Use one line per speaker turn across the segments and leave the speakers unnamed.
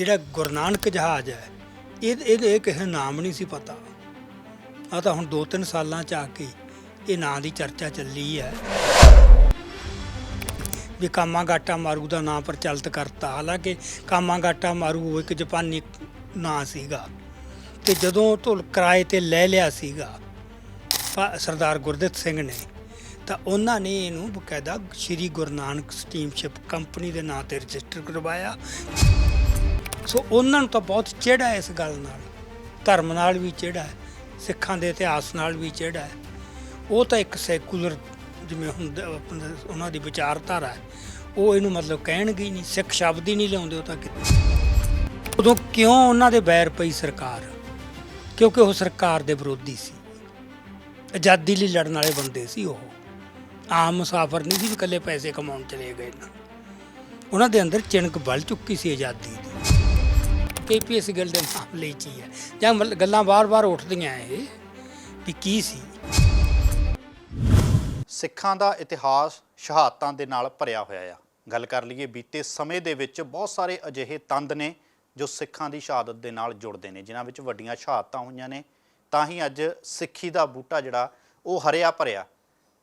ਜਿਹੜਾ ਗੁਰੂ ਨਾਨਕ ਜਹਾਜ਼ ਹੈ, ਇਹ, ਇਹਦੇ ਕਿਸੇ ਨਾਮ ਨਹੀਂ ਸੀ ਪਤਾ। ਆ ਤਾਂ ਹੁਣ 2-3 ਸਾਲਾਂ ਚ ਆ ਕੇ ਇਹ ਨਾਂ ਦੀ ਚਰਚਾ ਚੱਲੀ ਹੈ। ਵੀ ਕਾਮਾਗਾਟਾ ਮਾਰੂ ਦਾ ਨਾਂ ਪ੍ਰਚਲਿਤ ਕਰਤਾ। ਹਾਲਾਂਕਿ ਕਾਮਾ ਗਾਟਾ ਮਾਰੂ ਉਹ ਇੱਕ ਜਾਪਾਨੀ ਨਾਂ ਸੀਗਾ। ਤੇ ਜਦੋਂ ਧੁਲ ਕਿਰਾਏ ਤੇ ਲੈ ਲਿਆ ਸੀਗਾ ਸਰਦਾਰ ਗੁਰਦਿੱਤ ਸਿੰਘ ਨੇ, ਤਾਂ ਉਹਨਾਂ ਨੇ ਇਹਨੂੰ ਬਕਾਇਦਾ ਸ਼੍ਰੀ ਗੁਰੂ ਨਾਨਕ ਸਟੀਮਸ਼ਿਪ ਕੰਪਨੀ ਦੇ ਨਾਂ ਤੇ ਰਜਿਸਟਰ ਕਰਵਾਇਆ। ਸੋ ਉਹਨਾਂ ਨੂੰ ਤਾਂ ਬਹੁਤ ਚਿਹੜਾ ਹੈ ਇਸ ਗੱਲ ਨਾਲ। ਧਰਮ ਨਾਲ ਵੀ ਚਿਹੜਾ ਹੈ, ਸਿੱਖਾਂ ਦੇ ਇਤਿਹਾਸ ਨਾਲ ਵੀ ਚਿਹੜਾ ਹੈ। ਉਹ ਤਾਂ ਇੱਕ ਸੈਕੂਲਰ ਜਿਵੇਂ ਹੁੰਦਾ ਉਹਨਾਂ ਦੀ ਵਿਚਾਰਧਾਰਾ ਹੈ। ਉਹ ਇਹਨੂੰ ਮਤਲਬ ਕਹਿਣਗੇ ਹੀ ਨਹੀਂ, ਸਿੱਖ ਸ਼ਬਦ ਹੀ ਨਹੀਂ ਲਿਆਉਂਦੇ ਉਹ ਤਾਂ ਕਿਤੇ ਉਦੋਂ ਕਿਉਂ ਉਹਨਾਂ ਦੇ ਬੈਰ ਪਈ ਸਰਕਾਰ? ਕਿਉਂਕਿ ਉਹ ਸਰਕਾਰ ਦੇ ਵਿਰੋਧੀ ਸੀ। ਆਜ਼ਾਦੀ ਲਈ ਲੜਨ ਵਾਲੇ ਬੰਦੇ ਸੀ ਉਹ। ਆਮ ਮੁਸਾਫਰ ਨਹੀਂ ਸੀ ਵੀ ਇਕੱਲੇ ਪੈਸੇ ਕਮਾਉਣ ਚਲੇ ਗਏ ਨਾ। ਉਹਨਾਂ ਦੇ ਅੰਦਰ ਚਿਣਕ ਬਲ ਚੁੱਕੀ ਸੀ ਆਜ਼ਾਦੀ ਦੀ। ਕੇਪੀਐਸ ਗੱਲ ਦੇ ਮਾਮਲੇ 'ਚ ਹੈ? ਜਾਂ ਗੱਲਾਂ ਵਾਰ-ਵਾਰ ਉੱਠਦੀਆਂ ਇਹ ਵੀ ਕੀ ਸੀ?
ਸਿੱਖਾਂ ਦਾ ਇਤਿਹਾਸ ਸ਼ਹਾਦਤਾਂ ਦੇ ਨਾਲ ਭਰਿਆ ਹੋਇਆ ਆ। ਗੱਲ ਕਰ ਲਈਏ, ਬੀਤੇ ਸਮੇਂ ਦੇ ਵਿੱਚ ਬਹੁਤ ਸਾਰੇ ਅਜਿਹੇ ਤੰਦ ਨੇ ਜੋ ਸਿੱਖਾਂ ਦੀ ਸ਼ਹਾਦਤ ਦੇ ਨਾਲ ਜੁੜਦੇ ਨੇ, ਜਿਨ੍ਹਾਂ ਵਿੱਚ ਵੱਡੀਆਂ ਸ਼ਹਾਦਤਾਂ ਹੋਈਆਂ ਨੇ। ਤਾਂ ਹੀ ਅੱਜ ਸਿੱਖੀ ਦਾ ਬੂਟਾ ਜਿਹੜਾ, ਉਹ ਹਰਿਆ ਭਰਿਆ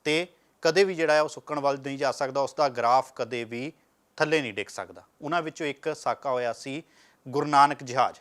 ਤੇ ਕਦੇ ਵੀ ਜਿਹੜਾ ਉਹ ਸੁੱਕਣ ਵੱਲ ਨਹੀਂ ਜਾ ਸਕਦਾ ਉਸ ਦਾ ਗ੍ਰਾਫ ਕਦੇ ਵੀ ਥੱਲੇ ਨਹੀਂ ਡਿੱਗ ਸਕਦਾ। ਉਹਨਾਂ ਵਿੱਚੋਂ ਇੱਕ ਸਾਕਾ ਹੋਇਆ ਸੀ ਗੁਰੂ ਨਾਨਕ ਜਹਾਜ਼।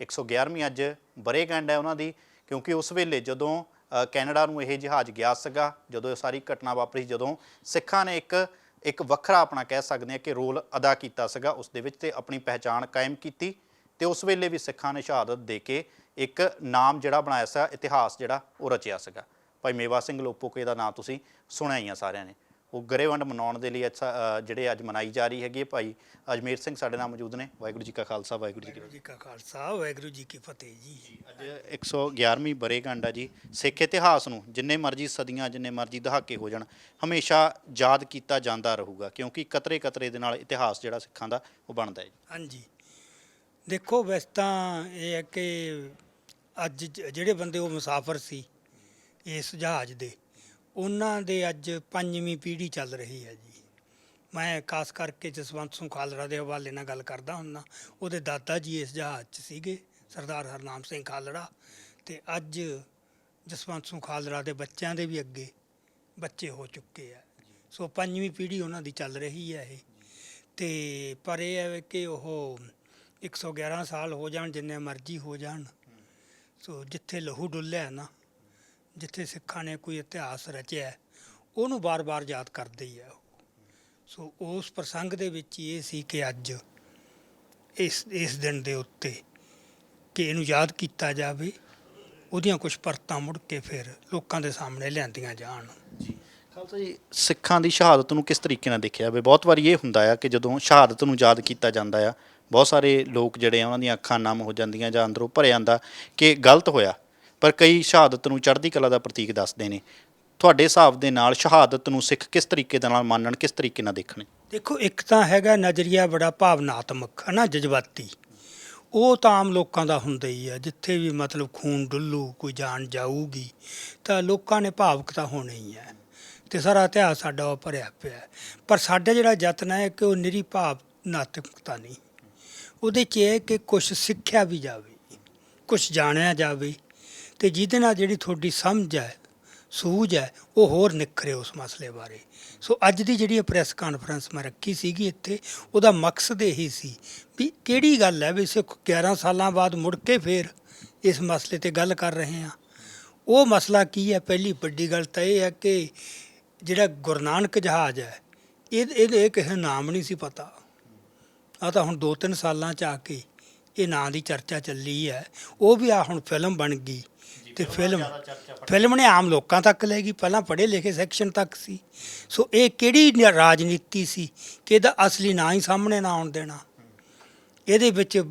111ਵੀਂ ਅੱਜ ਬਰੇਗੰਡ ਹੈ ਉਹਨਾਂ ਦੀ, ਕਿਉਂਕਿ ਉਸ ਵੇਲੇ ਜਦੋਂ ਕੈਨੇਡਾ ਨੂੰ ਇਹ ਜਹਾਜ਼ ਗਿਆ ਸੀਗਾ, ਜਦੋਂ ਇਹ ਸਾਰੀ ਘਟਨਾ ਵਾਪਰੀ, ਜਦੋਂ ਸਿੱਖਾਂ ਨੇ ਇੱਕ ਇੱਕ ਵੱਖਰਾ ਆਪਣਾ ਕਹਿ ਸਕਦੇ ਹਾਂ ਕਿ ਰੋਲ ਅਦਾ ਕੀਤਾ ਸੀਗਾ, ਉਸ ਦੇ ਵਿੱਚ ਤੇ ਆਪਣੀ ਪਹਿਚਾਣ ਕਾਇਮ ਕੀਤੀ ਤੇ ਉਸ ਵੇਲੇ ਵੀ ਸਿੱਖਾਂ ਨੇ ਸ਼ਹਾਦਤ ਦੇ ਕੇ ਇੱਕ ਨਾਮ ਜਿਹੜਾ ਬਣਾਇਆ ਸੀ ਇਤਿਹਾਸ ਜਿਹੜਾ, ਉਹ ਰਚਿਆ ਸੀਗਾ। ਭਾਈ ਮੇਵਾ ਸਿੰਘ ਲੋਪੋਕੇ ਦਾ ਨਾਮ ਤੁਸੀਂ ਸੁਣਿਆ ਹੀ ਆ ਸਾਰਿਆਂ ਨੇ। ਉਹ ਗਰੇਵੰਡ ਮਨਾਉਣ ਦੇ ਲਈ ਅੱਛਾ ਜਿਹੜੇ ਅੱਜ ਮਨਾਈ ਜਾ ਰਹੀ ਹੈਗੀ ਹੈ ਭਾਈ ਅਜਮੇਰ ਸਿੰਘ ਸਾਡੇ ਨਾਲ ਮੌਜੂਦ ਨੇ। ਵਾਹਿਗੁਰੂ ਜੀ ਕਾ ਖਾਲਸਾ ਵਾਹਿਗੁਰੂ ਜੀ ਕੀ
ਜੀ ਕਾ ਖਾਲਸਾ ਵਾਹਿਗੁਰੂ ਜੀ ਕੀ ਫਤਿਹ ਜੀ।
ਅੱਜ 111ਵੀਂ ਬਰੇਗੰਡ ਆ ਜੀ ਸਿੱਖ ਇਤਿਹਾਸ ਨੂੰ ਜਿੰਨੇ ਮਰਜ਼ੀ ਸਦੀਆਂ ਜਿੰਨੇ ਮਰਜ਼ੀ ਦਹਾਕੇ ਹੋ ਜਾਣ ਹਮੇਸ਼ਾ ਯਾਦ ਕੀਤਾ ਜਾਂਦਾ ਰਹੂਗਾ ਕਿਉਂਕਿ ਕਤਰੇ ਕਤਰੇ ਦੇ ਨਾਲ ਇਤਿਹਾਸ ਜਿਹੜਾ ਸਿੱਖਾਂ ਦਾ ਉਹ ਬਣਦਾ ਹੈ ਜੀ।
ਹਾਂਜੀ। ਦੇਖੋ ਵੈਸੇ ਤਾਂ ਇਹ ਹੈ ਕਿ ਅੱਜ ਜਿਹੜੇ ਬੰਦੇ ਉਹ ਮੁਸਾਫਰ ਸੀ ਇਸ ਜਹਾਜ਼ ਦੇ ਉਹਨਾਂ ਦੇ ਅੱਜ ਪੰਜਵੀਂ ਪੀੜ੍ਹੀ ਚੱਲ ਰਹੀ ਹੈ ਜੀ। ਮੈਂ ਖਾਸ ਕਰਕੇ ਜਸਵੰਤ ਸਿੰਘ ਖਾਲੜਾ ਦੇ ਹਵਾਲੇ ਨਾਲ ਗੱਲ ਕਰਦਾ ਹੁੰਦਾ। ਉਹਦੇ ਦਾਦਾ ਜੀ ਇਸ ਜਹਾਜ਼ 'ਚ ਸੀਗੇ, ਸਰਦਾਰ ਹਰਨਾਮ ਸਿੰਘ ਖਾਲੜਾ। ਤੇ ਅੱਜ ਜਸਵੰਤ ਸਿੰਘ ਖਾਲੜਾ ਦੇ ਬੱਚਿਆਂ ਦੇ ਵੀ ਅੱਗੇ ਬੱਚੇ ਹੋ ਚੁੱਕੇ ਆ। ਸੋ ਪੰਜਵੀਂ ਪੀੜ੍ਹੀ ਉਹਨਾਂ ਦੀ ਚੱਲ ਰਹੀ ਹੈ ਇਹ। ਤੇ ਪਰ ਇਹ ਹੈ ਕਿ ਉਹ 111 ਸਾਲ ਹੋ ਜਾਣ, ਜਿੰਨੇ ਮਰਜ਼ੀ ਹੋ ਜਾਣ। ਸੋ ਜਿੱਥੇ ਲਹੂ ਡੁੱਲਿਆ ਨਾ ਜਿੱਥੇ ਸਿੱਖਾਂ ਨੇ ਕੋਈ ਇਤਿਹਾਸ ਰਚਿਆ ਉਹਨੂੰ ਬਾਰ-ਬਾਰ ਯਾਦ ਕਰਦੀ ਹੈ ਉਹ। ਸੋ ਉਸ ਪ੍ਰਸੰਗ ਦੇ ਵਿੱਚ ਇਹ ਸੀ ਕਿ ਅੱਜ ਇਸ ਇਸ ਦਿਨ ਦੇ ਉੱਤੇ ਕਿ ਇਹਨੂੰ ਯਾਦ ਕੀਤਾ ਜਾਵੇ, ਉਹਦੀਆਂ ਕੁਝ ਪਰਤਾਂ ਮੁੜ ਕੇ ਫਿਰ ਲੋਕਾਂ ਦੇ ਸਾਹਮਣੇ ਲਿਆਂਦੀਆਂ ਜਾਣ।
ਖਾਲਸਾ ਜੀ, ਸਿੱਖਾਂ ਦੀ ਸ਼ਹਾਦਤ ਨੂੰ ਕਿਸ ਤਰੀਕੇ ਨਾਲ ਦੇਖਿਆ ਜਾਵੇ? ਬਹੁਤ ਵਾਰੀ ਇਹ ਹੁੰਦਾ ਆ ਕਿ ਜਦੋਂ ਸ਼ਹਾਦਤ ਨੂੰ ਯਾਦ ਕੀਤਾ ਜਾਂਦਾ ਆ, ਬਹੁਤ ਸਾਰੇ ਲੋਕ ਜਿਹੜੇ ਆ, ਉਹਨਾਂ ਦੀਆਂ ਅੱਖਾਂ ਨਮ ਹੋ ਜਾਂਦੀਆਂ ਜਾਂ ਅੰਦਰੋਂ ਭਰਿਆ ਜਾਂਦਾ ਕਿ ਗਲਤ ਹੋਇਆ। ਪਰ ਕਈ ਸ਼ਹਾਦਤ ਨੂੰ ਚੜ੍ਹਦੀ ਕਲਾ ਦਾ ਪ੍ਰਤੀਕ ਦੱਸਦੇ ਨੇ। ਤੁਹਾਡੇ ਹਿਸਾਬ ਦੇ ਨਾਲ ਸ਼ਹਾਦਤ ਨੂੰ ਸਿੱਖ ਕਿਸ ਤਰੀਕੇ ਦੇ ਨਾਲ ਮੰਨਣ, ਕਿਸ ਤਰੀਕੇ ਨਾਲ ਦੇਖਣ?
ਦੇਖੋ, ਇੱਕ ਤਾਂ ਹੈਗਾ ਨਜ਼ਰੀਆ ਬੜਾ ਭਾਵਨਾਤਮਕ ਹੈ ਨਾ ਜਜ਼ਬਾਤੀ। ਉਹ ਤਾਂ ਆਮ ਲੋਕਾਂ ਦਾ ਹੁੰਦਾ ਹੀ ਆ, ਜਿੱਥੇ ਵੀ ਮਤਲਬ ਖੂਨ ਡੁੱਲੂ, ਕੋਈ ਜਾਨ ਜਾਊਗੀ, ਤਾਂ ਲੋਕਾਂ ਨੇ ਭਾਵਕ ਤਾਂ ਹੋਣਾ ਹੀ ਹੈ ਤੇ ਸਾਰਾ ਇਤਿਹਾਸ ਸਾਡਾ ਉਹ ਭਰਿਆ ਪਿਆ। ਪਰ ਸਾਡਾ ਜਿਹੜਾ ਯਤਨ ਹੈ ਕਿ ਉਹ ਨਿਰੀ ਭਾਵਨਾਤਮਕਤਾ ਨਹੀਂ। ਉਹਦੇ 'ਚ ਇਹ ਕਿ ਕੁਝ ਸਿੱਖਿਆ ਵੀ ਜਾਵੇ ਕੁਝ ਜਾਣਿਆ ਜਾਵੇ ਤੇ ਜਿਹਦੇ ਨਾਲ ਜਿਹੜੀ ਤੁਹਾਡੀ ਸਮਝ ਹੈ, ਸੂਝ ਹੈ, ਉਹ ਹੋਰ ਨਿਖਰੇ ਉਸ ਮਸਲੇ ਬਾਰੇ। ਸੋ ਅੱਜ ਦੀ ਜਿਹੜੀ ਪ੍ਰੈਸ ਕਾਨਫਰੰਸ ਮੈਂ ਰੱਖੀ ਸੀਗੀ ਇੱਥੇ, ਉਹਦਾ ਮਕਸਦ ਇਹੀ ਸੀ ਵੀ ਕਿਹੜੀ ਗੱਲ ਹੈ ਵੀ ਸਿੱਖ 11 ਸਾਲਾਂ ਬਾਅਦ ਮੁੜ ਕੇ ਫੇਰ ਇਸ ਮਸਲੇ ਤੇ ਗੱਲ ਕਰ ਰਹੇ ਹਾਂ। ਉਹ ਮਸਲਾ ਕੀ ਹੈ? ਪਹਿਲੀ ਵੱਡੀ ਗੱਲ ਤਾਂ ਇਹ ਹੈ ਕਿ ਜਿਹੜਾ ਗੁਰੂ ਨਾਨਕ ਜਹਾਜ਼ ਹੈ, ਇਹ, ਇਹਦੇ ਇਹ ਕਿਸੇ ਨਾਮ ਨਹੀਂ ਸੀ ਪਤਾ। ਆ ਤਾਂ ਹੁਣ 2-3 ਸਾਲਾਂ ਚ ਆ ਕੇ ਇਹ ਨਾਂ ਦੀ ਚਰਚਾ ਚੱਲੀ ਹੈ। ਉਹ ਵੀ ਆ ਹੁਣ ਫਿਲਮ ਬਣ ਗਈ। ਤੇ ਫਿਲਮ ਫਿਲਮ ਨੇ ਆਮ ਲੋਕਾਂ ਤੱਕ ਲੈ ਗਈ ਪਹਿਲਾਂ ਪੜ੍ਹੇ ਲਿਖੇ ਸੈਕਸ਼ਨ ਤੱਕ ਸੀ। ਸੋ ਇਹ ਕਿਹੜੀ ਨ- ਰਾਜਨੀਤੀ ਸੀ ਕਿ ਇਹਦਾ ਅਸਲੀ ਨਾਂ ਹੀ ਸਾਹਮਣੇ ਨਾ ਆਉਣ ਦੇਣਾ? ਇਹਦੇ ਵਿੱਚ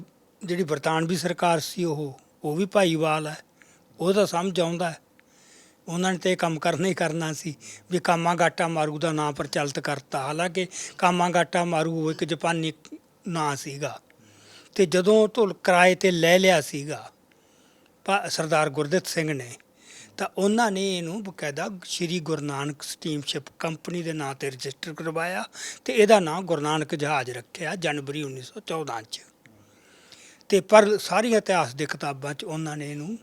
ਜਿਹੜੀ ਬਰਤਾਨਵੀ ਸਰਕਾਰ ਸੀ ਉਹ ਉਹ ਵੀ ਭਾਈਵਾਲ ਹੈ। ਉਹਦਾ ਸਮਝ ਆਉਂਦਾ ਹੈ। ਉਹਨਾਂ ਨੇ ਤੇ ਇਹ ਕੰਮ ਕਰਨਾ ਹੀ ਕਰਨਾ ਸੀ ਵੀ ਕਾਮਾਗਾਟਾ ਮਾਰੂ ਦਾ ਨਾਂ ਪ੍ਰਚਲਿਤ ਕਰਤਾ। ਹਾਲਾਂਕਿ ਕਾਮਾਗਾਟਾ ਮਾਰੂ ਉਹ ਇੱਕ ਜਾਪਾਨੀ ਨਾਂ ਸੀਗਾ। ਤੇ ਜਦੋਂ ਧੁਲ ਕਿਰਾਏ ਤੇ ਲੈ ਲਿਆ ਸੀਗਾ ਸਰਦਾਰ ਗੁਰਦਿੱਤ ਸਿੰਘ ਨੇ, ਤਾਂ ਉਹਨਾਂ ਨੇ ਇਹਨੂੰ ਬਕਾਇਦਾ ਸ਼੍ਰੀ ਗੁਰੂ ਨਾਨਕ ਸਟੀਮਸ਼ਿਪ ਕੰਪਨੀ ਦੇ ਨਾਂ ਤੇ ਰਜਿਸਟਰ ਕਰਵਾਇਆ ਤੇ ਇਹਦਾ ਨਾਂ ਗੁਰੂ ਨਾਨਕ ਜਹਾਜ਼ ਰੱਖਿਆ ਜਨਵਰੀ 1914 ਚ। ਤੇ ਪਰ ਸਾਰੀਆਂ ਇਤਿਹਾਸ ਦੇ ਕਿਤਾਬਾਂ 'ਚ ਉਹਨਾਂ ਨੇ ਇਹਨੂੰ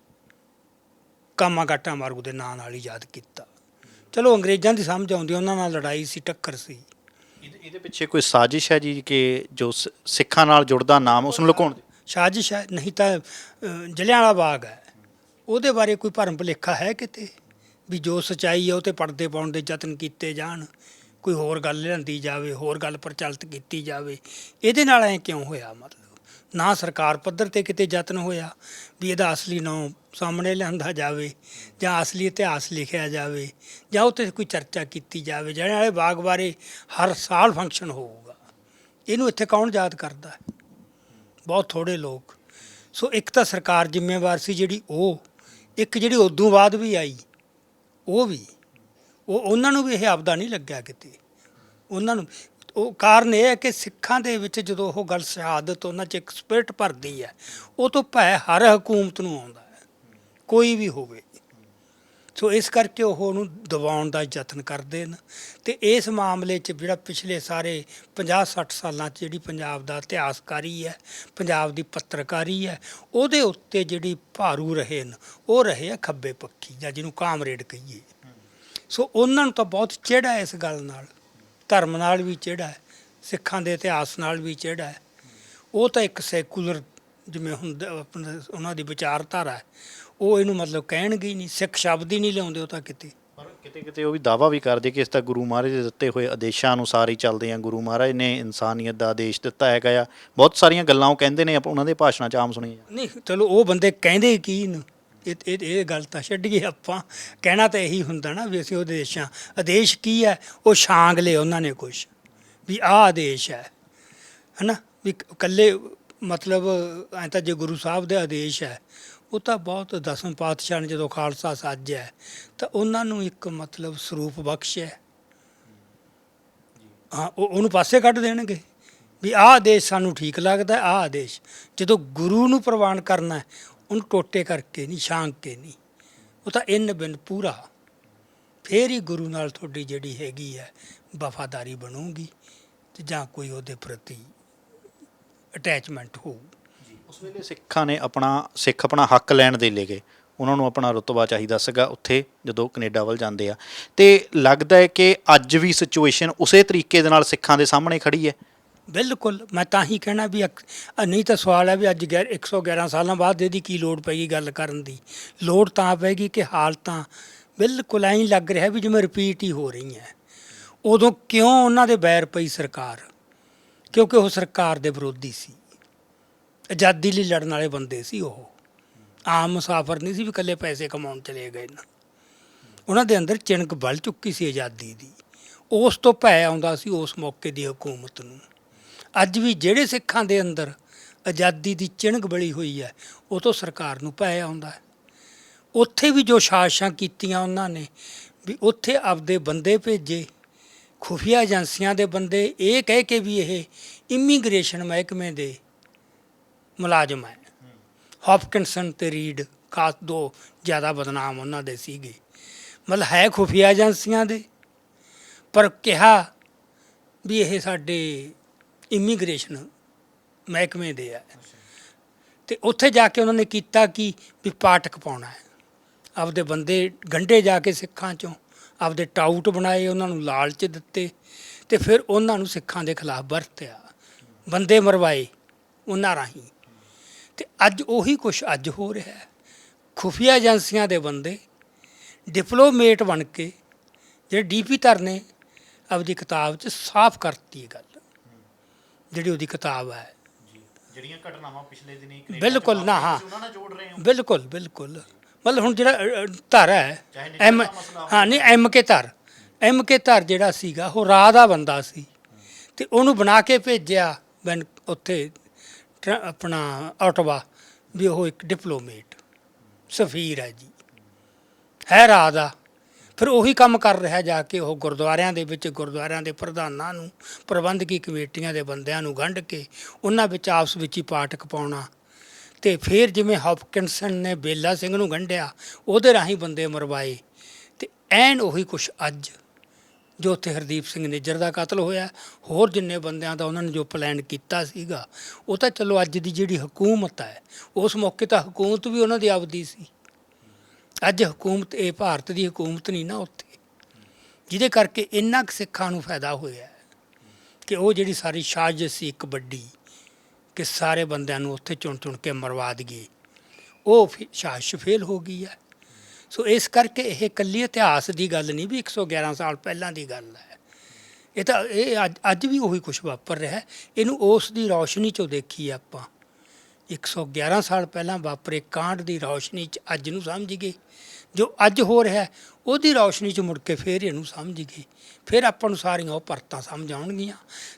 ਕਾਮਾਗਾਟਾ ਮਾਰੂ ਦੇ ਨਾਂ ਨਾਲ ਹੀ ਯਾਦ ਕੀਤਾ। ਚਲੋ ਅੰਗਰੇਜ਼ਾਂ ਦੀ ਸਮਝ ਆਉਂਦੀ, ਉਹਨਾਂ ਨਾਲ ਲੜਾਈ ਸੀ, ਟੱਕਰ ਸੀ।
ਇਹਦੇ ਇਹਦੇ ਪਿੱਛੇ ਕੋਈ ਸਾਜ਼ਿਸ਼ ਹੈ ਜੀ ਕਿ ਜੋ ਸ- ਸਿੱਖਾਂ ਨਾਲ ਜੁੜਦਾ ਨਾਮ ਉਸ ਨੂੰ ਲੁਕਾਉਣ
ਸਾਜ਼ਿਸ਼ ਹੈ ਨਹੀਂ ਤਾਂ ਅ, ਜਲਿਆਂਵਾਲਾ ਬਾਗ ਹੈ। ਉਹਦੇ ਬਾਰੇ ਕੋਈ ਭਰਮ ਭੁਲੇਖਾ ਹੈ ਕਿਤੇ? ਵੀ ਜੋ ਸਚਾਈ ਹੈ ਉਹ ਤੇ ਪਰਦੇ ਪਾਉਣ ਦੇ ਯਤਨ ਕੀਤੇ ਜਾਣ। ਕੋਈ ਹੋਰ ਗੱਲ ਲਿਆਂਦੀ ਜਾਵੇ ਹੋਰ ਗੱਲ ਪ੍ਰਚਲਿਤ ਕੀਤੀ ਜਾਵੇ। ਇਹਦੇ ਨਾਲ ਐ ਕਿਉਂ ਹੋਇਆ ਮਤਲਬ? ਨਾ ਸਰਕਾਰ ਪੱਧਰ ਤੇ ਕਿਤੇ ਯਤਨ ਹੋਇਆ ਵੀ ਇਹਦਾ ਅਸਲੀ ਨਾਂ ਸਾਹਮਣੇ ਲਿਆਂਦਾ ਜਾਵੇ ਜਾਂ ਅਸਲੀ ਇਤਿਹਾਸ ਲਿਖਿਆ ਜਾਵੇ ਜਾਂ ਉੱਤੇ ਕੋਈ ਚਰਚਾ ਕੀਤੀ ਜਾਵੇ ਜਿਹੜੇ ਵਾਲੇ ਬਾਗ ਬਾਰੇ ਹਰ ਸਾਲ ਫੰਕਸ਼ਨ ਹੋਊਗਾ। ਇਹਨੂੰ ਇੱਥੇ ਕੌਣ ਯਾਦ ਕਰਦਾ? ਹੈ ਬਹੁਤ ਥੋੜੇ ਲੋਕ। ਸੋ ਇੱਕ ਤਾਂ ਸਰਕਾਰ ਜ਼ਿੰਮੇਵਾਰ ਸੀ ਜਿਹੜੀ ਉਹ, ਇੱਕ ਜਿਹੜੀ ਉਦੋਂ ਬਾਅਦ ਵੀ ਆਈ, ਉਹ ਵੀ, ਉਹ ਉਹਨਾਂ ਨੂੰ ਵੀ ਇਹ ਆਪਦਾ ਨਹੀਂ ਲੱਗਿਆ ਕਿਤੇ। ਉਹਨਾਂ ਨੂੰ, ਉਹ ਕਾਰਨ ਇਹ ਹੈ ਕਿ ਸਿੱਖਾਂ ਦੇ ਵਿੱਚ ਜਦੋਂ ਉਹ ਗੱਲ ਸ਼ਹਾਦਤ, ਉਹਨਾਂ 'ਚ ਇੱਕ ਸਪਿਰਟ ਭਰਦੀ ਹੈ, ਉਹ ਤੋਂ ਭੈ ਹਰ ਹਕੂਮਤ ਨੂੰ ਆਉਂਦਾ ਹੈ, ਕੋਈ ਵੀ ਹੋਵੇ। ਸੋ ਇਸ ਕਰਕੇ ਉਹ ਉਹਨੂੰ ਦਬਾਉਣ ਦਾ ਯਤਨ ਕਰਦੇ ਨੇ ਤੇ ਇਸ ਮਾਮਲੇ 'ਚ ਜਿਹੜਾ ਪਿਛਲੇ ਸਾਰੇ 50 60 ਸਾਲਾਂ 'ਚ ਜਿਹੜੀ ਪੰਜਾਬ ਦਾ ਇਤਿਹਾਸਕਾਰੀ ਹੈ, ਪੰਜਾਬ ਦੀ ਪੱਤਰਕਾਰੀ ਹੈ, ਉਹਦੇ ਉੱਤੇ ਜਿਹੜੀ ਭਾਰੂ ਰਹੇ ਨੇ ਉਹ ਰਹੇ ਆ ਖੱਬੇ ਪੱਖੀ ਜਾਂ ਜਿਹਨੂੰ ਕਾਮਰੇਡ ਕਹੀਏ। ਸੋ ਉਹਨਾਂ ਨੂੰ ਤਾਂ ਬਹੁਤ ਚਿਹੜਾ ਇਸ ਗੱਲ ਨਾਲ। ਧਰਮ ਨਾਲ ਵੀ ਚਿਹੜਾ ਹੈ, ਸਿੱਖਾਂ ਦੇ ਇਤਿਹਾਸ ਨਾਲ ਵੀ ਚਿਹੜਾ ਹੈ। ਉਹ ਤਾਂ ਇੱਕ ਸੈਕੂਲਰ ਜਿਵੇਂ ਹੁੰਦਾ, ਆਪਣਾ ਉਹਨਾਂ ਦੀ ਵਿਚਾਰਧਾਰਾ ਹੈ। ਉਹ ਇਹਨੂੰ ਮਤਲਬ ਕਹਿਣਗੇ ਹੀ ਨਹੀਂ ਸਿੱਖ ਸ਼ਬਦ ਹੀ ਨਹੀਂ ਲਿਆਉਂਦੇ ਉਹ ਤਾਂ ਕਿਤੇ।
ਪਰ ਕਿਤੇ ਕਿਤੇ ਉਹ ਵੀ ਦਾਵਾ ਵੀ ਕਰਦੇ ਕਿ ਇਸ ਤਾਂ ਗੁਰੂ ਮਹਾਰਾਜ ਦੇ ਦਿੱਤੇ ਹੋਏ ਆਦੇਸ਼ਾਂ ਅਨੁਸਾਰ ਹੀ ਚੱਲਦੇ ਆ। ਗੁਰੂ ਮਹਾਰਾਜ ਨੇ ਇਨਸਾਨੀਅਤ ਦਾ ਆਦੇਸ਼ ਦਿੱਤਾ ਹੈਗਾ ਆ। ਬਹੁਤ ਸਾਰੀਆਂ ਗੱਲਾਂ ਉਹ ਕਹਿੰਦੇ ਨੇ ਆਪਾਂ ਉਹਨਾਂ ਦੇ ਭਾਸ਼ਣਾਂ 'ਚ ਆਮ ਸੁਣੀਆਂ
ਨਹੀਂ ਚਲੋ ਉਹ ਬੰਦੇ ਕਹਿੰਦੇ ਕੀ ਨੇ ਇਹ ਇਹ ਇਹ ਗੱਲ ਤਾਂ ਛੱਡੀਏ ਆਪਾਂ। ਕਹਿਣਾ ਤਾਂ ਇਹੀ ਹੁੰਦਾ ਨਾ ਵੀ ਅਸੀਂ ਉਹਦੇ ਦੇਸ਼ਾਂ ਆਦੇਸ਼ ਕੀ ਹੈ? ਉਹ ਛਾਂਗ ਲਏ ਉਹਨਾਂ ਨੇ ਕੁਝ ਵੀ ਆਹ ਆਦੇਸ਼ ਹੈ। ਹਨਾ? ਵੀ ਇਕੱਲੇ ਮਤਲਬ ਐਂ ਤਾਂ ਜੇ ਗੁਰੂ ਸਾਹਿਬ ਦੇ ਆਦੇਸ਼ ਹੈ ਉਹ ਤਾਂ ਬਹੁਤ ਦਸਮ ਪਾਤਸ਼ਾਹ ਨੇ ਜਦੋਂ ਖਾਲਸਾ ਸਾਜਿਆ ਤਾਂ ਉਹਨਾਂ ਨੂੰ ਇੱਕ ਮਤਲਬ ਸਰੂਪ ਬਖਸ਼ਿਆ ਹਾਂ। ਉਹ ਉਹਨੂੰ ਪਾਸੇ ਕੱਢ ਦੇਣਗੇ ਵੀ ਆਹ ਆਦੇਸ਼ ਸਾਨੂੰ ਠੀਕ ਲੱਗਦਾ ਆਹ ਆਦੇਸ਼ ਜਦੋਂ ਗੁਰੂ ਨੂੰ ਪ੍ਰਵਾਨ ਕਰਨਾ ਉਹਨੂੰ ਟੋਟੇ ਕਰਕੇ ਨਹੀਂ, ਛਾਂਗ ਕੇ ਨਹੀਂ। ਉਹ ਤਾਂ ਇਨ ਬਿਨ ਪੂਰਾ। ਫੇਰ ਹੀ ਗੁਰੂ ਨਾਲ ਤੁਹਾਡੀ ਜਿਹੜੀ ਹੈਗੀ ਹੈ, ਵਫਾਦਾਰੀ ਬਣੂਗੀ ਤੇ ਜਾਂ ਕੋਈ ਉਹਦੇ ਪ੍ਰਤੀ ਅਟੈਚਮੈਂਟ ਹੋਊ।
ਉਸ ਵੇਲੇ ਸਿੱਖਾਂ ਨੇ ਆਪਣਾ ਸਿੱਖ ਆਪਣਾ ਹੱਕ ਲੈਣ ਦੇ ਲੈ ਗਏ। ਉਹਨਾਂ ਨੂੰ ਆਪਣਾ ਰੁਤਬਾ ਚਾਹੀਦਾ ਸੀਗਾ ਉੱਥੇ ਜਦੋਂ ਕੈਨੇਡਾ ਵੱਲ ਜਾਂਦੇ ਆ। ਤੇ ਲੱਗਦਾ ਹੈ ਕਿ ਅੱਜ ਵੀ ਸਿਚੁਏਸ਼ਨ ਉਸੇ ਤਰੀਕੇ ਦੇ ਨਾਲ ਸਿੱਖਾਂ ਦੇ ਸਾਹਮਣੇ ਖੜੀ ਹੈ।
ਬਿਲਕੁਲ ਮੈਂ ਤਾਂ ਹੀ ਕਹਿਣਾ ਵੀ ਅਕ- ਅ, ਨਹੀਂ ਤਾਂ ਸਵਾਲ ਹੈ ਵੀ ਅੱਜ ਗੈਰ 111 ਸਾਲਾਂ ਬਾਅਦ ਇਹਦੀ ਕੀ ਲੋੜ ਪੈਗੀ ਗੱਲ ਕਰਨ ਦੀ। ਲੋੜ ਤਾਂ ਪੈਗੀ ਕਿ ਹਾਲਤਾਂ ਬਿਲਕੁਲ ਐਂ ਲੱਗ ਰਿਹਾ ਵੀ ਜਿਵੇਂ ਰਿਪੀਟ ਹੀ ਹੋ ਰਹੀਆਂ ਉਦੋਂ ਕਿਉਂ ਉਹਨਾਂ ਦੇ ਬੈਰ ਪਈ ਸਰਕਾਰ? ਕਿਉਂਕਿ ਉਹ ਸਰਕਾਰ ਦੇ ਵਿਰੋਧੀ ਸੀ। ਆਜ਼ਾਦੀ ਲਈ ਲੜਨ ਵਾਲੇ ਬੰਦੇ ਸੀ ਉਹ। ਆਮ ਮੁਸਾਫਰ ਨਹੀਂ ਸੀ ਵੀ ਇਕੱਲੇ ਪੈਸੇ ਕਮਾਉਣ ਚਲੇ ਗਏ ਨਾ। ਉਹਨਾਂ ਦੇ ਅੰਦਰ ਚਿਣਕ ਬਲ ਚੁੱਕੀ ਸੀ ਆਜ਼ਾਦੀ ਦੀ। ਉਸ ਤੋਂ ਭੈ ਆਉਂਦਾ ਸੀ ਉਸ ਮੌਕੇ ਦੀ ਹਕੂਮਤ ਨੂੰ। ਅੱਜ ਵੀ ਜਿਹੜੇ ਸਿੱਖਾਂ ਦੇ ਅੰਦਰ ਆਜ਼ਾਦੀ ਦੀ ਚਿਣਕ ਬਲੀ ਹੋਈ ਹੈ, ਉਹ ਤੋਂ ਸਰਕਾਰ ਨੂੰ ਭੈ ਆਉਂਦਾ ਹੈ। ਉੱਥੇ ਵੀ ਜੋ ਸਾਜ਼ਿਸ਼ਾਂ ਕੀਤੀਆਂ ਉਹਨਾਂ ਨੇ ਵੀ ਉੱਥੇ ਆਪਦੇ ਬੰਦੇ ਭੇਜੇ, ਖੁਫੀਆ ਏਜੰਸੀਆਂ ਦੇ ਬੰਦੇ, ਇਹ ਕਹਿ ਕੇ ਵੀ ਇਹ ਇਮੀਗ੍ਰੇਸ਼ਨ ਮਹਿਕਮੇ ਦੇ ਮੁਲਾਜ਼ਮ ਹੈ। ਹੌਪਕਿੰਸਨ ਤੇ ਰੀਡ ਖਾਸ ਦੋ ਜ਼ਿਆਦਾ ਬਦਨਾਮ ਉਹਨਾਂ ਦੇ ਸੀਗੇ। ਮਤਲਬ ਹੈ ਖੁਫੀਆ ਏਜੰਸੀਆਂ ਦੇ। ਪਰ ਕਿਹਾ ਵੀ ਇਹ ਸਾਡੇ ਇਮੀਗ੍ਰੇਸ਼ਨ ਮਹਿਕਮੇ ਦੇ ਹੈ ਤੇ ਉੱਥੇ ਜਾ ਕੇ ਉਹਨਾਂ ਨੇ ਕੀਤਾ ਕਿ ਵੀ ਪਾਠਕ ਪਾਉਣਾ ਹੈ। ਆਪਦੇ ਬੰਦੇ ਗੰਢੇ ਜਾ ਕੇ ਸਿੱਖਾਂ ਚੋਂ ਆਪਦੇ ਟਾਊਟ ਬਣਾਏ, ਉਹਨਾਂ ਨੂੰ ਲਾਲਚ ਦਿੱਤੇ ਤੇ ਫਿਰ ਉਹਨਾਂ ਨੂੰ ਸਿੱਖਾਂ ਦੇ ਖਿਲਾਫ ਵਰਤਿਆ। ਬੰਦੇ ਮਰਵਾਏ ਉਹਨਾਂ ਰਾਹੀਂ। ਤੇ ਅੱਜ ਉਹੀ ਕੁਝ ਅੱਜ ਹੋ ਰਿਹਾ ਹੈ। ਖੁਫੀਆ ਏਜੰਸੀਆਂ ਦੇ ਬੰਦੇ ਡਿਪਲੋਮੇਟ ਬਣ ਕੇ ਜਿਹੜੇ ਡੀਪੀ ਧਰ ਨੇ ਆਪਦੀ ਕਿਤਾਬ 'ਚ ਸਾਫ਼ ਕਰਤੀ ਇਹ ਗੱਲ। ਜਿਹੜੀ ਉਹਦੀ ਕਿਤਾਬ ਹੈ।
ਜਿਹੜੀਆਂ ਘਟਨਾਵਾਂ ਪਿਛਲੇ ਦਿਨੀ
ਬਿਲਕੁਲ ਨਾ ਹਾਂ।
ਉਹਨਾਂ ਨਾਲ ਜੋੜ ਰਹੇ ਹੋ?
ਬਿਲਕੁਲ ਬਿਲਕੁਲ। ਮਤਲਬ ਹੁਣ ਜਿਹੜਾ ਧਰ ਹੈ ਐਮ ਹਾਂ ਨਹੀਂ ਐਮ ਕੇ ਧਰ। ਐਮ ਕੇ ਧਰ ਜਿਹੜਾ ਸੀਗਾ ਉਹ ਰਾਹ ਦਾ ਬੰਦਾ ਸੀ। ਤੇ ਉਹਨੂੰ ਬਣਾ ਕੇ ਭੇਜਿਆ ਬੈਨ ਉੱਥੇ ਆਪਣਾ ਆਟਵਾ ਵੀ ਉਹ ਇੱਕ ਡਿਪਲੋਮੇਟ। ਸਫੀਰ ਹੈ ਜੀ। ਹੈ ਰਾਹ ਦਾ ਫਿਰ ਉਹੀ ਕੰਮ ਕਰ ਰਿਹਾ ਜਾ ਕੇ ਉਹ ਗੁਰਦੁਆਰਿਆਂ ਦੇ ਵਿੱਚ, ਗੁਰਦੁਆਰਿਆਂ ਦੇ ਪ੍ਰਧਾਨਾਂ ਨੂੰ, ਪ੍ਰਬੰਧਕੀ ਕਮੇਟੀਆਂ ਦੇ ਬੰਦਿਆਂ ਨੂੰ ਗੰਢ ਕੇ ਉਹਨਾਂ ਵਿੱਚ ਆਪਸ ਵਿੱਚ ਹੀ ਪਾਠਕ ਪਾਉਣਾ। ਤੇ ਫਿਰ ਜਿਵੇਂ ਹੌਪਕਿੰਸਨ ਨੇ ਬੇਲਾ ਸਿੰਘ ਨੂੰ ਗੰਢਿਆ, ਉਹਦੇ ਰਾਹੀਂ ਬੰਦੇ ਮਰਵਾਏ। ਤੇ ਐਨ ਉਹੀ ਕੁਛ ਅੱਜ। ਜੋ ਉੱਥੇ ਹਰਦੀਪ ਸਿੰਘ ਨਿੱਜਰ ਦਾ ਕਤਲ ਹੋਇਆ, ਹੋਰ ਜਿੰਨੇ ਬੰਦਿਆਂ ਦਾ ਉਹਨਾਂ ਨੇ ਜੋ ਪਲਾਨ ਕੀਤਾ ਸੀਗਾ, ਉਹ ਤਾਂ ਚਲੋ ਅੱਜ ਦੀ ਜਿਹੜੀ ਹਕੂਮਤ ਹੈ, ਉਸ ਮੌਕੇ ਤਾਂ ਹਕੂਮਤ ਵੀ ਉਹਨਾਂ ਦੀ ਆਪਦੀ ਸੀ। ਅੱਜ ਹਕੂਮਤ, ਇਹ ਭਾਰਤ ਦੀ ਹਕੂਮਤ ਨਹੀਂ ਨਾ ਉੱਥੇ। ਜਿਹਦੇ ਕਰਕੇ ਇੰਨਾ ਕੁ ਸਿੱਖਾਂ ਨੂੰ ਫਾਇਦਾ ਹੋਇਆ ਕਿ ਉਹ ਜਿਹੜੀ ਸਾਰੀ ਸਾਜ਼ਿਸ਼ ਸੀ ਇੱਕ ਵੱਡੀ, ਕਿ ਸਾਰੇ ਬੰਦਿਆਂ ਨੂੰ ਉੱਥੇ ਚੁਣ ਚੁਣ ਕੇ ਮਰਵਾ ਦਈਏ। ਉਹ ਫਿਰ ਸਾਜ਼ਿਸ਼ ਫੇਲ ਹੋ ਗਈ ਹੈ। ਸੋ ਇਸ ਕਰਕੇ ਇਹ ਇਕੱਲੀ ਇਤਿਹਾਸ ਦੀ ਗੱਲ ਨਹੀਂ ਵੀ 111 ਸਾਲ ਪਹਿਲਾਂ ਦੀ ਗੱਲ ਹੈ। ਇਹ ਤਾਂ ਇਹ ਅੱਜ ਅੱਜ ਵੀ ਉਹੀ ਕੁਝ ਵਾਪਰ ਰਿਹਾ ਹੈ। ਇਹਨੂੰ ਉਸ ਦੀ ਰੌਸ਼ਨੀ ਚੋਂ ਦੇਖੀ ਆਪਾਂ। 111 ਸਾਲ ਪਹਿਲਾਂ ਵਾਪਰੇ ਕਾਂਡ ਦੀ ਰੌਸ਼ਨੀ ਚ ਅੱਜ ਨੂੰ ਸਮਝ ਗਏ। ਜੋ ਅੱਜ ਹੋ ਰਿਹਾ ਉਹਦੀ ਰੌਸ਼ਨੀ ਚ ਮੁੜ ਕੇ ਫੇਰ ਇਹਨੂੰ ਸਮਝ ਗਏ। ਫਿਰ ਆਪਾਂ ਨੂੰ ਸਾਰੀਆਂ ਉਹ ਪਰਤਾਂ ਸਮਝ ਆਉਣਗੀਆਂ।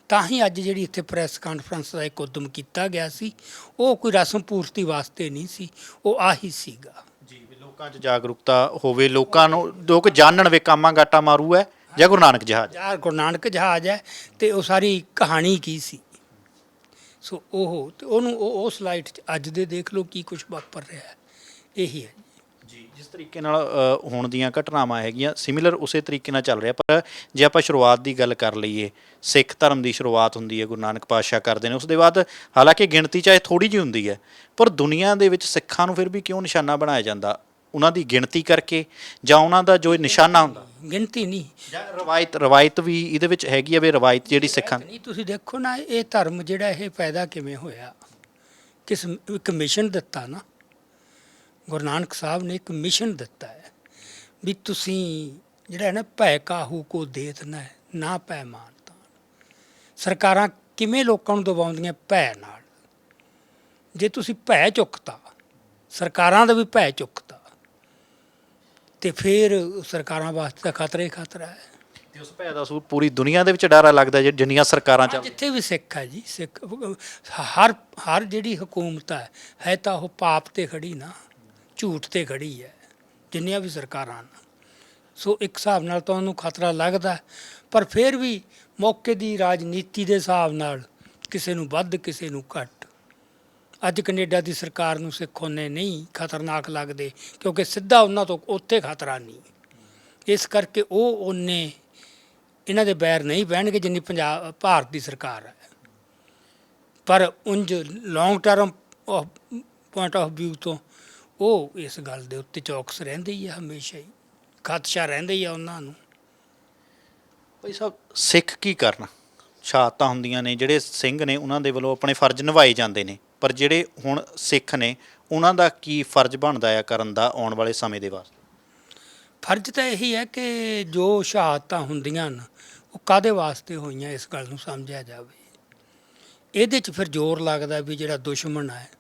ਤਾਂ ਹੀ ਅੱਜ ਜਿਹੜੀ ਇੱਥੇ ਪ੍ਰੈਸ ਕਾਨਫਰੰਸ ਦਾ ਇੱਕ ਉਦਮ ਕੀਤਾ ਗਿਆ ਸੀ, ਉਹ ਕੋਈ ਰਸਮ ਪੂਰਤੀ ਵਾਸਤੇ ਨਹੀਂ ਸੀ, ਉਹ ਆਹੀ ਸੀਗਾ।
ਲੋਕਾਂ 'ਚ ਜਾਗਰੂਕਤਾ ਹੋਵੇ ਲੋਕਾਂ ਨੂੰ ਲੋਕ ਜਾਣਨ ਵੇ ਕਾਮਾ ਗਾਟਾ ਮਾਰੂ ਹੈ ਜਾਂ ਗੁਰੂ ਨਾਨਕ ਜਹਾਜ਼?
ਯਾਰ ਗੁਰੂ ਨਾਨਕ ਜਹਾਜ਼ ਹੈ ਤੇ ਉਹ ਸਾਰੀ ਕਹਾਣੀ ਕੀ ਸੀ? ਸੋ ਉਹ ਤੇ ਉਹਨੂੰ ਉਹ ਉਹ ਸਲਾਈਡ 'ਚ ਅੱਜ ਦੇ ਦੇਖ ਲਓ ਕੀ ਕੁਝ ਵਾਪਰ ਰਿਹਾ ਹੈ। ਇਹੀ ਹੈ
ਜੀ। ਜਿਸ ਤਰੀਕੇ ਨਾਲ ਅ, ਹੋਣ ਦੀਆਂ ਘਟਨਾਵਾਂ ਹੈਗੀਆਂ ਸਿਮਿਲਰ ਉਸੇ ਤਰੀਕੇ ਨਾਲ ਚੱਲ ਰਿਹਾ ਪਰ ਜੇ ਆਪਾਂ ਸ਼ੁਰੂਆਤ ਦੀ ਗੱਲ ਕਰ ਲਈਏ ਸਿੱਖ ਧਰਮ ਦੀ ਸ਼ੁਰੂਆਤ ਹੁੰਦੀ ਹੈ ਗੁਰੂ ਨਾਨਕ ਪਾਤਸ਼ਾਹ ਕਰਦੇ ਨੇ ਉਸ ਦੇ ਬਾਅਦ ਹਾਲਾਂਕਿ ਗਿਣਤੀ ਚਾਹੇ ਥੋੜੀ ਜਿਹੀ ਹੁੰਦੀ ਹੈ ਪਰ ਦੁਨੀਆ ਦੇ ਵਿੱਚ ਸਿੱਖਾਂ ਨੂੰ ਫਿਰ ਵੀ ਕਿਉਂ ਨਿਸ਼ਾਨਾ ਬਣਾਇਆ ਜਾਂਦਾ? ਉਹਨਾਂ ਦੀ ਗਿਣਤੀ ਕਰਕੇ ਜਾਂ ਉਹਨਾਂ ਦਾ ਜੋ ਨਿਸ਼ਾਨਾ ਹੁੰਦਾ।
ਗਿਣਤੀ ਨਹੀਂ।
ਜਾਂ ਰਵਾਇਤ ਰਵਾਇਤ ਵੀ ਇਹਦੇ ਵਿੱਚ ਹੈਗੀ ਆ ਵੀ ਰਵਾਇਤ ਜਿਹੜੀ ਸਿੱਖਾਂ
ਨਹੀਂ ਤੁਸੀਂ ਦੇਖੋ ਨਾ ਇਹ ਧਰਮ ਜਿਹੜਾ ਇਹ ਪੈਦਾ ਕਿਵੇਂ ਹੋਇਆ। ਕਿਸ ਇੱਕ ਮਿਸ਼ਨ ਦਿੱਤਾ ਨਾ। ਗੁਰੂ ਨਾਨਕ ਸਾਹਿਬ ਨੇ ਇੱਕ ਮਿਸ਼ਨ ਦਿੱਤਾ ਹੈ ਵੀ ਤੁਸੀਂ ਜਿਹੜਾ ਹੈ ਨਾ ਭੈ ਕਾਹੂ ਕੋ ਦੇਤ ਨਾ ਭੈ ਮਾਨਤਾ ਸਰਕਾਰਾਂ ਕਿਵੇਂ ਲੋਕਾਂ ਨੂੰ ਦਬਾਉਂਦੀਆਂ ਭੈ ਨਾਲ? ਜੇ ਤੁਸੀਂ ਭੈ ਚੁੱਕਤਾ ਸਰਕਾਰਾਂ ਦਾ ਵੀ ਭੈ ਚੁੱਕਤਾ ਤੇ ਫਿਰ ਸਰਕਾਰਾਂ ਵਾਸਤੇ ਤਾਂ ਖਤਰਾ ਹੀ ਖਤਰਾ ਹੈ।
ਤੇ ਉਸ ਭੈ ਦਾ ਸੂਰ ਪੂਰੀ ਦੁਨੀਆ ਦੇ ਵਿੱਚ ਡਾਰਾ ਲੱਗਦਾ ਜੇ ਜਿੰਨੀਆਂ ਸਰਕਾਰਾਂ ਚੱਲ
ਜਿੱਥੇ ਵੀ ਸਿੱਖ ਹੈ ਜੀ ਸਿੱਖ ਹਰ ਹਰ ਜਿਹੜੀ ਹਕੂਮਤ ਹੈ ਹੈ ਤਾਂ ਉਹ ਪਾਪ ਤੇ ਖੜੀ ਨਾ ਝੂਠ ਤੇ ਖੜੀ ਹੈ ਜਿੰਨੀਆਂ ਵੀ ਸਰਕਾਰਾਂ ਹਨ। ਸੋ ਇੱਕ ਹਿਸਾਬ ਨਾਲ ਤਾਂ ਉਹਨੂੰ ਖਤਰਾ ਲੱਗਦਾ ਪਰ ਫਿਰ ਵੀ ਮੌਕੇ ਦੀ ਰਾਜਨੀਤੀ ਦੇ ਹਿਸਾਬ ਨਾਲ ਕਿਸੇ ਨੂੰ ਵੱਧ ਕਿਸੇ ਨੂੰ ਘੱਟ। ਅੱਜ ਕੈਨੇਡਾ ਦੀ ਸਰਕਾਰ ਨੂੰ ਸਿੱਖ ਉਹਨੇ ਨਹੀਂ ਖਤਰਨਾਕ ਲੱਗਦੇ, ਕਿਉਂਕਿ ਸਿੱਧਾ ਉਹਨਾਂ ਤੋਂ ਉੱਥੇ ਖਤਰਾ ਨਹੀਂ ਇਸ ਕਰਕੇ ਉਹ ਉਹਨੇ ਇਹਨਾਂ ਦੇ ਬੈਰ ਨਹੀਂ ਬਹਿਣਗੇ ਜਿੰਨੀ ਪੰਜਾਬ, ਭਾਰਤ ਦੀ ਸਰਕਾਰ ਹੈ। ਪਰ ਉਂਝ long term point of View ਤੋਂ ਉਹ ਇਸ ਗੱਲ ਦੇ ਉੱਤੇ ਚੌਕਸ ਰਹਿੰਦੇ ਹੀ ਆ ਹਮੇਸ਼ਾ ਹੀ। ਖਦਸ਼ਾ ਰਹਿੰਦੇ ਹੀ ਆ ਉਹਨਾਂ ਨੂੰ।
ਭਾਈ ਸਾਹਿਬ, ਸਿੱਖ ਕੀ ਕਰਨ? ਸ਼ਹਾਦਤਾਂ ਹੁੰਦੀਆਂ ਨੇ, ਜਿਹੜੇ ਸਿੰਘ ਨੇ, ਉਹਨਾਂ ਦੇ ਵੱਲੋਂ ਆਪਣੇ ਫਰਜ਼ ਨਿਭਾਏ ਜਾਂਦੇ ਨੇ। ਪਰ ਜਿਹੜੇ ਹੁਣ ਸਿੱਖ ਨੇ, ਉਹਨਾਂ ਦਾ ਕੀ ਫਰਜ਼ ਬਣਦਾ ਆ ਕਰਨ ਦਾ ਆਉਣ ਵਾਲੇ ਸਮੇਂ ਦੇ ਵਾਸਤੇ?
ਫਰਜ਼ ਤਾਂ ਇਹੀ ਹੈ ਕਿ ਜੋ ਸ਼ਹਾਦਤਾਂ ਹੁੰਦੀਆਂ ਹਨ, ਉਹ ਕਾਦੇ ਵਾਸਤੇ ਹੋਈਆਂ, ਇਸ ਗੱਲ ਨੂੰ ਸਮਝਿਆ ਜਾਵੇ। ਇਹਦੇ 'ਚ ਫਿਰ ਜ਼ੋਰ ਲੱਗਦਾ ਵੀ ਜਿਹੜਾ ਦੁਸ਼ਮਣ ਹੈ,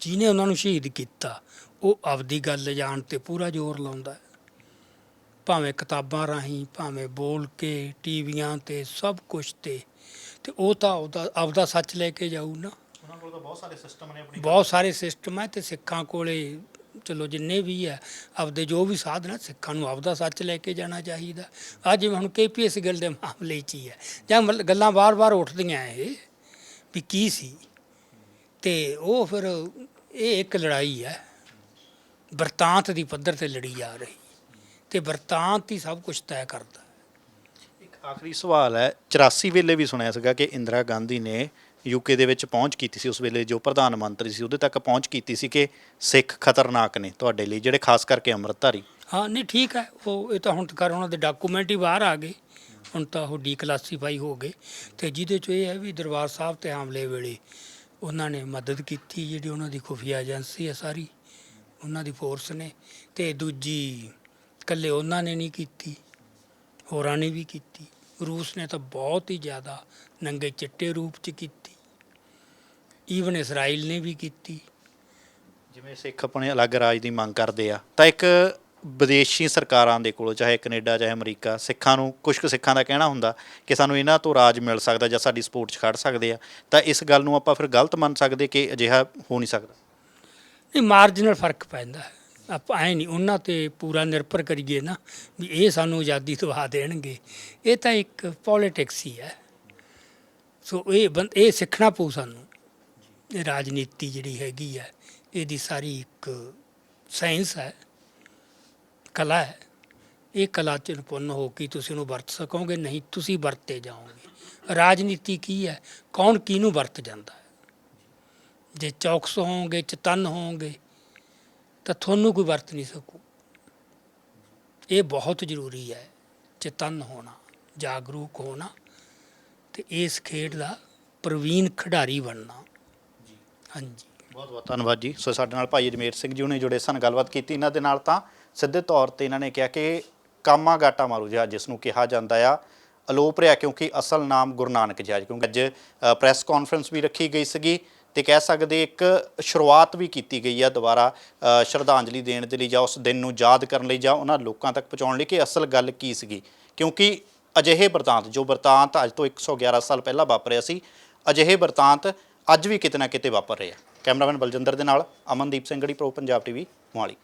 ਜਿਹਨੇ ਉਹਨਾਂ ਨੂੰ ਸ਼ਹੀਦ ਕੀਤਾ, ਉਹ ਆਪਦੀ ਗੱਲ ਲਿਜਾਣ ਤੇ ਪੂਰਾ ਜ਼ੋਰ ਲਾਉਂਦਾ ਹੈ। ਭਾਵੇਂ ਕਿਤਾਬਾਂ ਰਾਹੀਂ, ਭਾਵੇਂ ਬੋਲ ਕੇ, ਟੀਵੀਆਂ ਤੇ ਸਭ ਕੁਝ ਤੇ ਤੇ ਉਹ ਤਾਂ ਆਪਦਾ ਆਪਦਾ ਸੱਚ ਲੈ ਕੇ ਜਾਊ ਨਾ।
ਉਹਨਾਂ ਕੋਲ ਤਾਂ ਬਹੁਤ ਸਾਰੇ ਸਿਸਟਮ ਨੇ ਆਪਣੀ।
ਬਹੁਤ ਸਾਰੇ ਸਿਸਟਮ ਹੈ ਤੇ ਸਿੱਖਾਂ ਕੋਲੇ ਚਲੋ ਜਿੰਨੇ ਵੀ ਹੈ ਆਪਦੇ ਜੋ ਵੀ ਸਾਧਨ ਹੈ ਸਿੱਖਾਂ ਨੂੰ ਆਪਦਾ ਸੱਚ ਲੈ ਕੇ ਜਾਣਾ ਚਾਹੀਦਾ। ਆ ਜਿਵੇਂ ਹੁਣ ਕੇਪੀਐਸ ਗੱਲ ਦੇ ਮਾਮਲੇ 'ਚ ਹੀ ਹੈ ਜਾਂ ਮਤਲਬ ਗੱਲਾਂ ਵਾਰ-ਵਾਰ ਉੱਠਦੀਆਂ ਇਹ ਵੀ ਕੀ ਸੀ? ਤੇ ਉਹ ਫਿਰ ਇਹ ਇੱਕ ਲੜਾਈ ਹੈ ਵਰਤਾਂਤ ਦੀ ਪੱਧਰ ਤੇ ਲੜੀ ਜਾ ਰਹੀ। ਤੇ ਵਰਤਾਂਤ ਹੀ ਸਭ ਕੁਝ ਤੈਅ ਕਰਦਾ।
ਇੱਕ ਆਖਰੀ ਸਵਾਲ ਹੈ। 84 ਵੇਲੇ ਵੀ ਸੁਣਿਆ ਸੀਗਾ ਕਿ ਇੰਦਰਾ ਗਾਂਧੀ ਨੇ ਯੂਕੇ ਦੇ ਵਿੱਚ ਪਹੁੰਚ ਕੀਤੀ ਸੀ, ਉਸ ਵੇਲੇ ਜੋ ਪ੍ਰਧਾਨ ਮੰਤਰੀ ਸੀ ਉਹਦੇ ਤੱਕ ਪਹੁੰਚ ਕੀਤੀ ਸੀ ਕਿ ਸਿੱਖ ਖਤਰਨਾਕ ਨੇ ਤੁਹਾਡੇ ਲਈ, ਜਿਹੜੇ ਖਾਸ ਕਰਕੇ ਅੰਮ੍ਰਿਤਧਾਰੀ?
ਹਾਂ, ਨਹੀਂ ਠੀਕ ਹੈ, ਉਹ ਇਹ ਤਾਂ ਹੁਣ ਤੱਕ ਉਹਨਾਂ ਦੇ ਡਾਕੂਮੈਂਟ ਹੀ ਬਾਹਰ ਆ ਗਏ, ਹੁਣ ਤਾਂ ਉਹ ਡੀਕਲਾਸੀਫਾਈ ਹੋ ਗਏ ਤੇ ਜਿਹਦੇ ਚ ਇਹ ਹੈ ਵੀ ਦਰਬਾਰ ਸਾਹਿਬ ਤੇ ਹਮਲੇ ਵੇਲੇ ਉਹਨਾਂ ਨੇ ਮਦਦ ਕੀਤੀ, ਜਿਹੜੀ ਉਹਨਾਂ ਦੀ ਖੁਫੀਆ ਏਜੰਸੀ ਹੈ ਸਾਰੀ, ਉਹਨਾਂ ਦੀ ਫੋਰਸ ਨੇ ਤੇ ਦੂਜੀ ਇਕੱਲੇ ਉਹਨਾਂ ਨੇ ਨਹੀਂ ਕੀਤੀ, ਹੋਰਾਂ ਨੇ ਵੀ ਕੀਤੀ, ਰੂਸ ਨੇ ਤਾਂ ਬਹੁਤ ਹੀ ਜ਼ਿਆਦਾ ਨੰਗੇ ਚਿੱਟੇ ਰੂਪ ਚ ਕੀਤੀ। ਈਵਨ ਇਸਰਾਈਲ ਨੇ ਵੀ ਕੀਤੀ।
ਜਿਵੇਂ ਸਿੱਖ ਆਪਣੇ ਅਲੱਗ ਰਾਜ ਦੀ ਮੰਗ ਕਰਦੇ ਆ ਤਾਂ ਇੱਕ ਵਿਦੇਸ਼ੀ ਸਰਕਾਰਾਂ ਦੇ ਕੋਲੋਂ ਚਾਹੇ ਕੈਨੇਡਾ ਚਾਹੇ ਅਮਰੀਕਾ ਸਿੱਖਾਂ ਨੂੰ ਕੁਝ ਕੁ ਸਿੱਖਾਂ ਦਾ ਕਹਿਣਾ ਹੁੰਦਾ ਕਿ ਸਾਨੂੰ ਇਹਨਾਂ ਤੋਂ ਰਾਜ ਮਿਲ ਸਕਦਾ ਜਾਂ ਸਾਡੀ ਸਪੋਰਟ 'ਚ ਖੜ ਸਕਦੇ ਆ। ਤਾਂ ਇਸ ਗੱਲ ਨੂੰ ਆਪਾਂ ਫਿਰ ਗਲਤ ਮੰਨ ਸਕਦੇ ਕਿ ਅਜਿਹਾ ਹੋ ਨਹੀਂ ਸਕਦਾ?
ਨਹੀਂ ਮਾਰਜਨਲ ਫ਼ਰਕ ਪੈਂਦਾ। ਹੈ ਆਪਾਂ ਐ ਨਹੀਂ ਉਹਨਾਂ ਤੇ ਪੂਰਾ ਨਿਰਭਰ ਕਰੀਏ ਨਾ ਵੀ ਇਹ ਸਾਨੂੰ ਆਜ਼ਾਦੀ ਦਵਾ ਦੇਣਗੇ। ਇਹ ਤਾਂ ਇੱਕ ਪੋਲਿਟਿਕਸ ਹੀ ਹੈ। ਸੋ ਇਹ ਇਹ ਸਿੱਖਣਾ ਪਊ ਸਾਨੂੰ। ਇਹ ਰਾਜਨੀਤੀ ਜਿਹੜੀ ਹੈਗੀ ਹੈ ਇਹਦੀ ਸਾਰੀ ਇੱਕ ਸਾਇੰਸ ਹੈ, ਕਲਾ ਹੈ। ਇਹ ਕਲਾ ਚ ਨਿਪੁੰਨ ਹੋ ਕੇ ਤੁਸੀਂ ਉਹਨੂੰ ਵਰਤ ਸਕੋਗੇ, ਨਹੀਂ ਤੁਸੀਂ ਵਰਤੇ ਜਾਓਗੇ। ਰਾਜਨੀਤੀ ਕੀ ਹੈ? ਕੌਣ ਕਿਹਨੂੰ ਵਰਤ ਜਾਂਦਾ ਹੈ? ਜੇ ਚੌਕਸ ਹੋਵੋਗੇ ਚਤਨ ਹੋਵੋਗੇ ਤਾਂ ਤੁਹਾਨੂੰ ਕੋਈ ਵਰਤ ਨਹੀਂ ਸਕੂ। ਇਹ ਬਹੁਤ ਜ਼ਰੂਰੀ ਹੈ, ਚਤਨ ਹੋਣਾ, ਜਾਗਰੂਕ ਹੋਣਾ ਤੇ ਇਸ ਖੇਡ ਦਾ ਪ੍ਰਵੀਨ ਖਿਡਾਰੀ ਬਣਨਾ। ਹਾਂਜੀ।
ਬਹੁਤ ਬਹੁਤ ਧੰਨਵਾਦ ਜੀ। ਸੋ ਸਾਡੇ ਨਾਲ ਭਾਈ ਅਜਮੇਰ ਸਿੰਘ ਜੀ ਉਹਨੇ ਜੁੜੇ ਸਨ, ਗੱਲਬਾਤ ਕੀਤੀ। ਇਹਨਾਂ ਦੇ ਨਾਲ ਤਾਂ ਸਿੱਧੇ ਤੌਰ ਤੇ ਇਹਨਾਂ ਨੇ ਕਿਹਾ ਕਿ ਕਾਮਾ ਗਾਟਾ ਮਾਰੂ ਜਿਹਾ ਜਿਸ ਨੂੰ ਕਿਹਾ ਜਾਂਦਾ ਆ। ਅਲੋਪ ਰਿਹਾ ਕਿਉਂਕਿ ਅਸਲ ਨਾਮ ਗੁਰੂ ਨਾਨਕ ਜੀ ਆ, ਕਿਉਂਕਿ ਅੱਜ ਪ੍ਰੈਸ ਕਾਨਫਰੰਸ ਵੀ ਰੱਖੀ ਗਈ ਸੀਗੀ ਤੇ ਕਹਿ ਸਕਦੇ ਇੱਕ ਸ਼ੁਰੂਆਤ ਵੀ ਕੀਤੀ ਗਈ ਆ ਦੁਬਾਰਾ ਸ਼ਰਧਾਂਜਲੀ ਦੇਣ ਦੇ ਲਈ ਜਾਂ ਉਸ ਦਿਨ ਨੂੰ ਯਾਦ ਕਰਨ ਲਈ ਜਾਂ ਉਹਨਾਂ ਲੋਕਾਂ ਤੱਕ ਪਹੁੰਚਾਉਣ ਲਈ ਕਿ ਅਸਲ ਗੱਲ ਕੀ ਸੀਗੀ। ਕਿਉਂਕਿ ਅਜਿਹੇ ਵਰਤਾਂਤ, ਜੋ ਵਰਤਾਂਤ ਅੱਜ ਤੋਂ 111 ਸਾਲ ਪਹਿਲਾਂ ਵਾਪਰਿਆ ਸੀ, ਅਜਿਹੇ ਵਰਤਾਂਤ ਅੱਜ ਵੀ ਕਿਤੇ ਨਾ ਕਿਤੇ ਵਾਪਰ ਰਹੇ ਆ ਕੈਮਰਾਮੈਨ ਬਲਜਿੰਦਰ ਦੇ ਨਾਲ ਅਮਨਦੀਪ ਸਿੰਘ ਗੜੀ, ਪ੍ਰੋ ਪੰਜਾਬ ਟੀਵੀ, ਮੋਹਾਲੀ।